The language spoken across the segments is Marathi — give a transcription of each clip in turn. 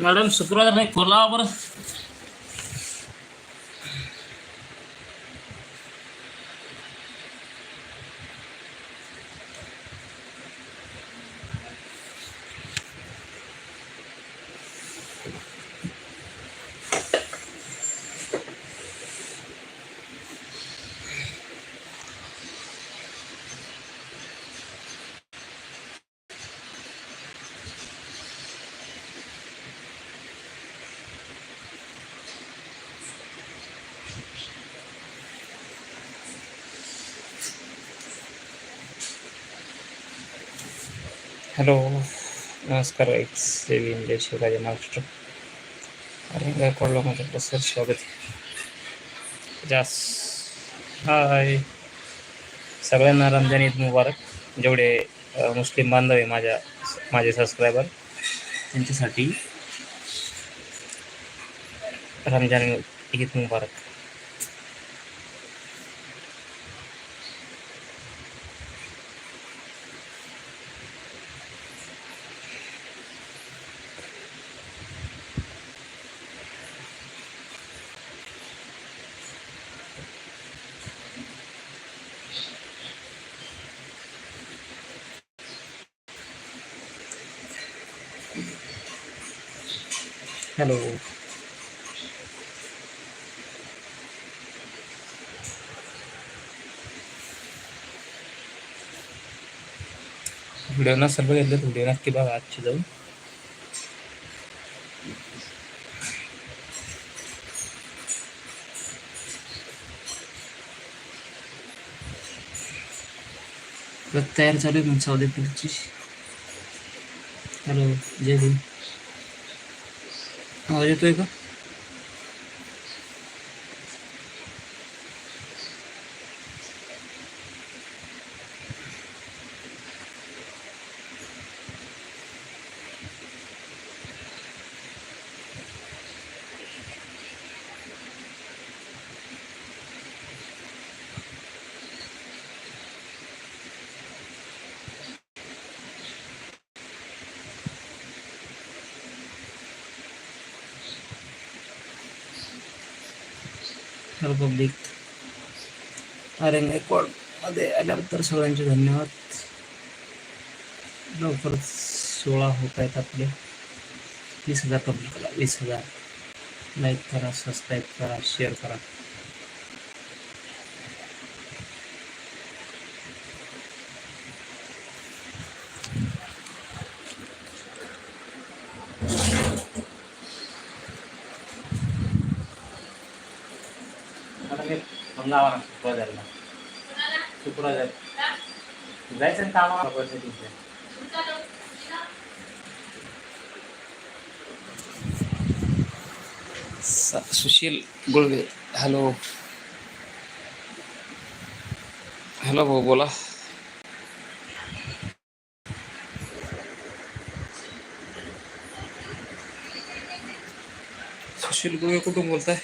मॅडम शुक्रवार नाही खोला बरं हॅलो नमस्कार एक्स सेवी इंडिया शिवराजे महाराष्ट्र अरे गायकवाड लोकांचं सर स्वागत जास. हाय सगळ्यांना रमजान ईद मुबारक. जेवढे मुस्लिम बांधव आहे माझ्या माझे सबस्क्रायबर त्यांच्यासाठी रमजान ईद मुबारक. हॅलो. व्हिडिओ नसेल बघितलं तर व्हिडिओ नक्की बघा आजची जाऊन. तयार चालू आहे मग चौदा हॅलो जय भीम. आवाज येतोय का? रिपब्लिक पब्लिक अरे मध्ये आल्याबद्दल सगळ्यांचे धन्यवाद. लवकरच सोळा होत आहेत आपले. वीस हजार पब्लिकला वीस हजार. लाईक करा सबस्क्राईब करा शेअर करा. शुक्रवार शुक्रवार जायचं ना कामाला पैसे तिथे सुशील गुळवे. हॅलो. हॅलो भाऊ बोला. सुशील गुळवे कुठून बोलताय?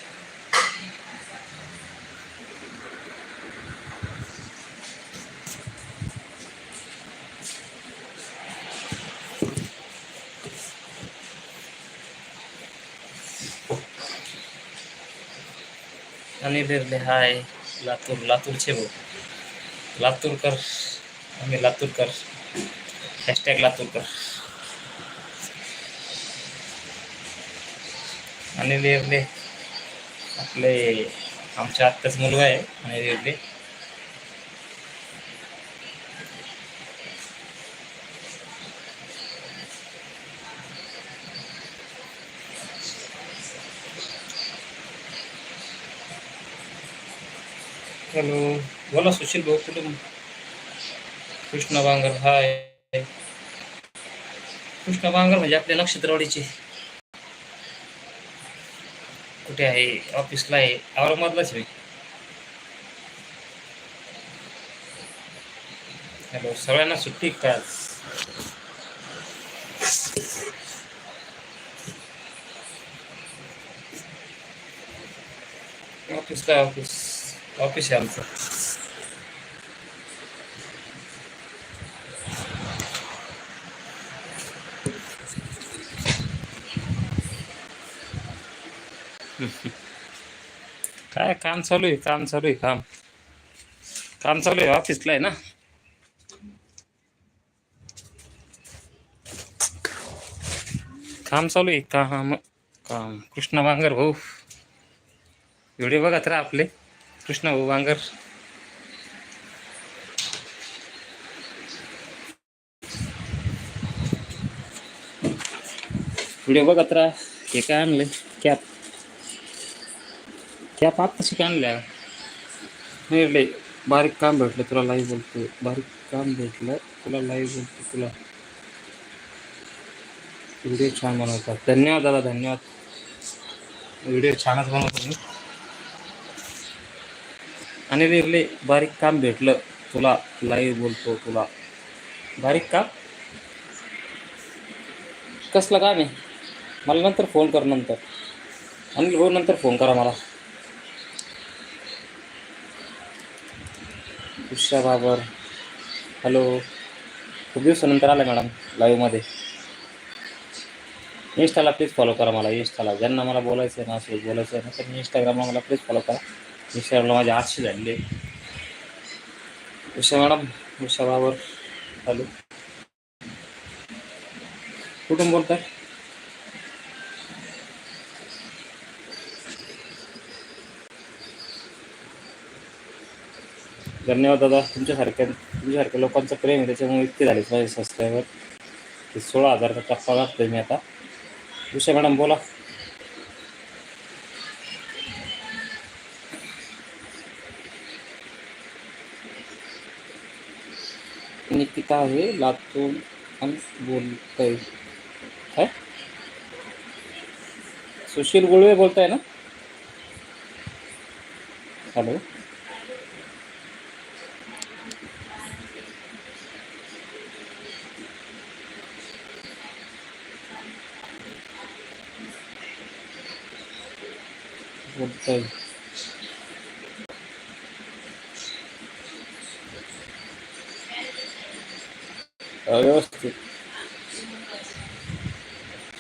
अनिल हाय लातूर लातूरचे भाऊ लातूरकर आम्ही लातूरकर. हॅशटॅग लातूरकर. अनिल इरले आपले आमच्या आत्ताच मुलगा आहे अनिल इरले हॅलो बोला सुशील भाऊ कुठून? कृष्ण बांगर हाय. कृष्ण बांगर म्हणजे आपल्या नक्षत्रवाडीचे. कुठे आहे? ऑफिसला आहे. औरंगाबादलाच आहे. हॅलो सगळ्यांना सुट्टी का? ऑफिसला ऑफिस. ऑफिस आहे आमचं. काय काम चालू आहे काम चालू आहे काम. काम चालू आहे ऑफिसला आहे ना? काम चालू आहे काम काम. कृष्ण भाऊ. एवढे बघत रा आपले. कृष्ण भाऊ वांगर व्हिडिओ बघत राहा. हे काय आणले कॅप कॅप आत्ताशी काय आणल्या? नाही बारीक काम भेटलं तुला लाईव्ह बोलतो बारीक काम भेटलं तुला लाईव्ह बोलतो तुला. व्हिडिओ छान बनवतात. धन्यवाद दादा धन्यवाद. व्हिडिओ छानच बनवतो मी. आणि रे बारीक काम भेटलं तुला लाईव्ह बोलतो तुला. बारीक काम? कसलं काम आहे? मला नंतर फोन कर नंतर. आणि हो नंतर फोन करा मला. उषा बाबर. हॅलो खूप दिवसानंतर आलं मॅडम लाईव्हमध्ये इंस्टाला प्लीज फॉलो करा मला इंस्टाला ज्यांना मला बोलायचं आहे ना असं बोलायचं आहे ना तर इंस्टाग्रामला मला प्लीज फॉलो करा. विषयाला माझी आठशे झालेले उषा मॅडम उषा बाबर हॅलो. कुठून बोलताय? धन्यवाद दादा तुमच्यासारख्या तुमच्यासारख्या लोकांचं प्रेम आहे त्याच्यामुळे इतके झाले माझे सबस्क्रायबर सोळा हजारचा टप्पा लागतोय मी आता. उषा मॅडम बोला. निकिता आहे लातूर आणि बोलतोय. काय सुशील गुळवे बोलताय ना? हॅलो बोलताय. व्यवस्थित.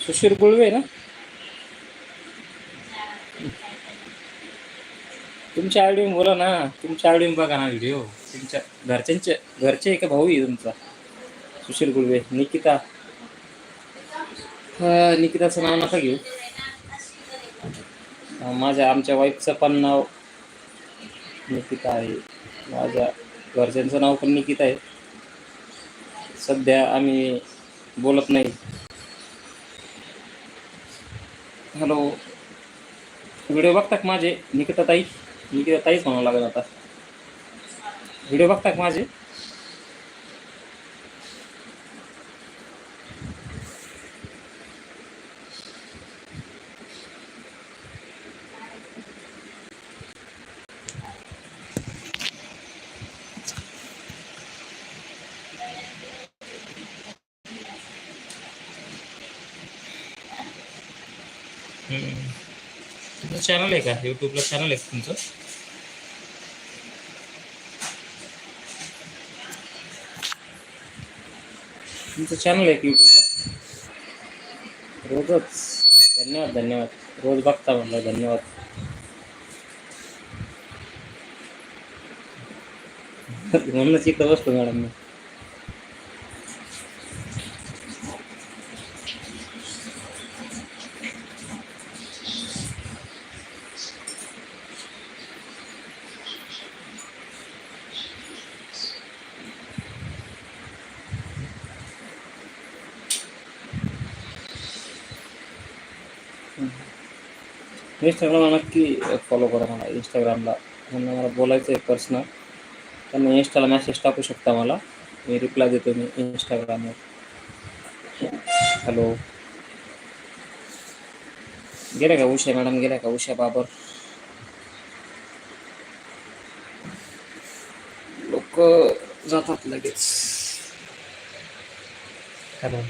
सुशील गुळवे ना? तुमच्या आयडीवर बोला ना. तुमच्या आयडीवर बघा ना व्हिडिओ तुमच्या घरच्यांचे घरचे आहे का भाऊ आहे तुमचा. सुशील गुळवे निकिता. हा, निकिताचं नाव नका घेऊ. माझ्या आमच्या वाईफचं पण नाव निकिता आहे. माझ्या घरच्यांचं नाव पण निकिता आहे. सध्या आम्ही बोलत नाही. हॅलो. व्हिडिओ बघता का माझे? निकिता ताई निकिता ताईच म्हणावं लागेल आता. व्हिडिओ बघता का माझे? तुमचं चॅनल आहे का? यूट्यूबला चॅनल आहे तुमचं? तुमचं चॅनल आहे का यूट्यूबला रोजच. धन्यवाद धन्यवाद. रोज बघता म्हणलं धन्यवाद. म्हणूनच इथं बसतो मॅडम मी. इंस्टाग्रामला नक्की फॉलो करा मला इंस्टाग्रामला त्यांना मला बोलायचं आहे पर्सनल त्यांना इंस्टाला मेसेज टाकू शकता मला. मी रिप्लाय देतो मी इंस्टाग्रामवर हॅलो गेल्या का उषा मॅडम? गेल्या का उषा बाबर? लोक जातात लगेच. हॅलो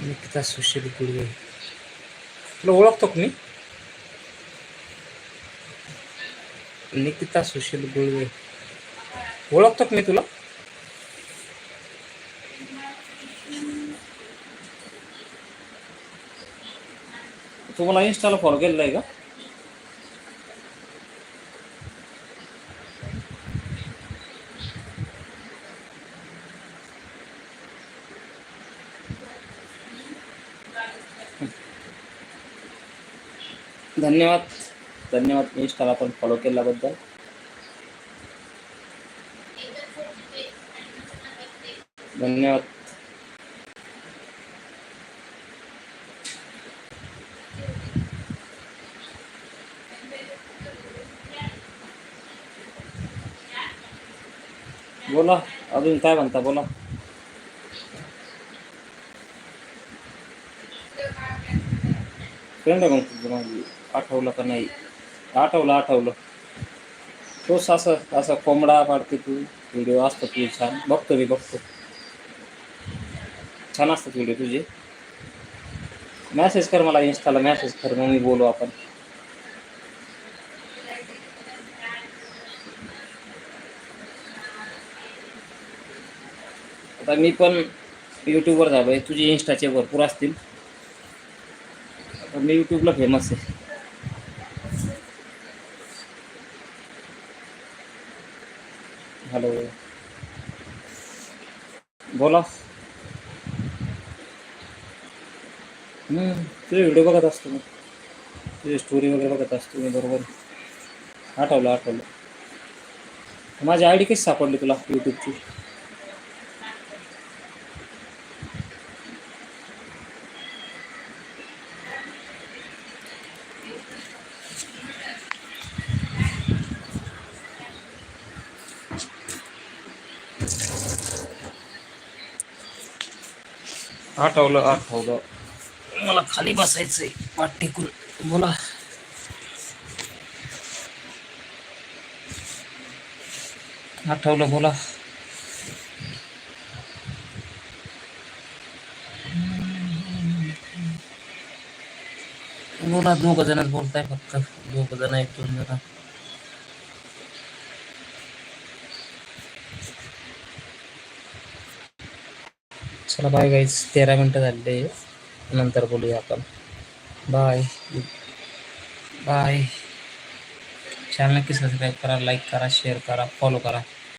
निकिता सुशील गुडवे तुला ओळखतो मी? निकिता सुशील गुळवे. ओळखतो मी तुला? तू मला इंस्टाला फॉलो केलेला आहे का? धन्यवाद. धन्यवाद इंस्टाला पण फॉलो केल्याबद्दल. धन्यवाद. बोला अजून काय म्हणता बोला. फ्रेंड आहे मग तुझं? आठवलं का नाही? आठवलं आठवलं. तोच असं असं कोंबडा पाडते तू. व्हिडिओ असतो तुझे छान. बघतो मी बघतो. छान असतात व्हिडिओ तुझे. मॅसेज कर मला इन्स्टाला मॅसेज कर मग मी बोलू आपण. आता मी पण यूट्यूबवर झालो आहे तुझे इन्स्टाचे भरपूर असतील. मी यूट्यूबला फेमस आहे. हॅलो बोला. हम्म, तुझे व्हिडिओ बघत असतो मी. तुझी स्टोरी वगैरे बघत असतो मी बरोबर. आठवलं आठवलं. माझी आय डी कशी सापडली तुला यूट्यूबची आठवलं आठवलं. मला खाली बसायचंय पाठ टेकून. बोला. आठवलं बोला. बोला दोघ जणच बोलताय फक्त. दोघ जण एक दोन जण चला बाय गाईज तेरा मिनटं झाले. नंतर बोलूया आपण. बाय बाय चॅनल नक्की सबस्क्राईब करा लाईक करा शेअर करा फॉलो करा.